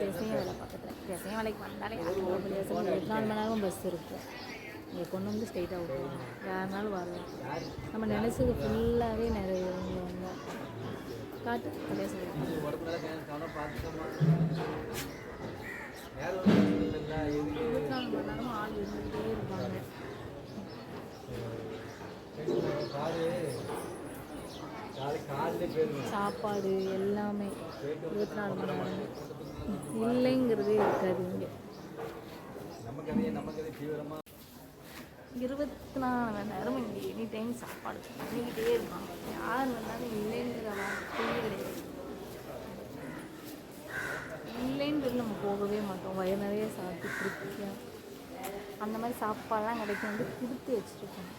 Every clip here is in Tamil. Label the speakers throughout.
Speaker 1: தேசிய வேலை பக்கத்தில் தேசிய வேலைக்கு வந்தாலே இருபத்தி நாலு மணி நேரம் பஸ் இருக்குது இங்கே கொண்டு வந்து ஸ்ட்ரெயிட்டாக விட்டுருவாங்க யாருனாலும் வரலாம் நம்ம நினச்சது ஃபுல்லாகவே நிறைய வந்து காட்டு அப்படியே இருபத்தி நாலு மணி நேரமும் ஆள் இருந்துகிட்டே இருப்பாங்க சாப்பாடு எல்லாமே. இருபத்தி நாலு மணி நேரம். இல்லைங்கிறதே இருக்காது இங்கே. இருபத்தி நாலு மணி நேரம் இங்கே எனி டைம் சாப்பாடு பண்ணிக்கிட்டே இருப்பாங்க. யார் வந்தாலும் இல்லைங்கிற வார்த்தையே கிடையாது. இல்லைன்றது நம்ம போகவே மாட்டோம். வயிறு நிறைய சாப்பிட்டு திருப்தியாக அந்த மாதிரி சாப்பாடெலாம் கிடைக்கும் வந்து கொடுத்து வச்சுருக்கோம்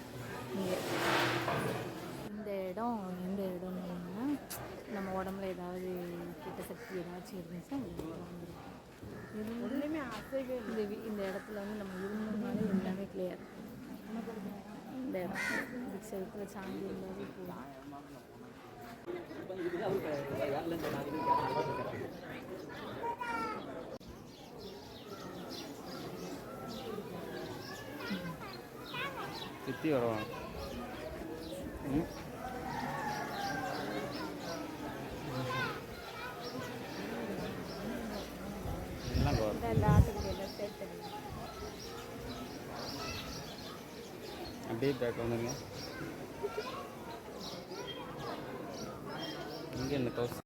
Speaker 1: இங்கே. சக்தி ஏதாச்சும் இருந்துச்சுன்னா இந்த இடத்துல அசைவே இந்த இந்த இடத்துல வந்து நம்ம இருந்தோம்னாலே எல்லாமே கிளியர் இந்த இடத்துல இதுக்கு செலுத்துல சாந்தி இருந்தாலே போதும்.
Speaker 2: சுற்றி வருவாங்க ம் எல்லாம் இங்க வரும்
Speaker 1: எல்லாத்துக்கும் எல்லாம் சேர்த்து
Speaker 2: அப்படியே பேக் வந்துருங்க. இங்கே இந்த கவுஸ்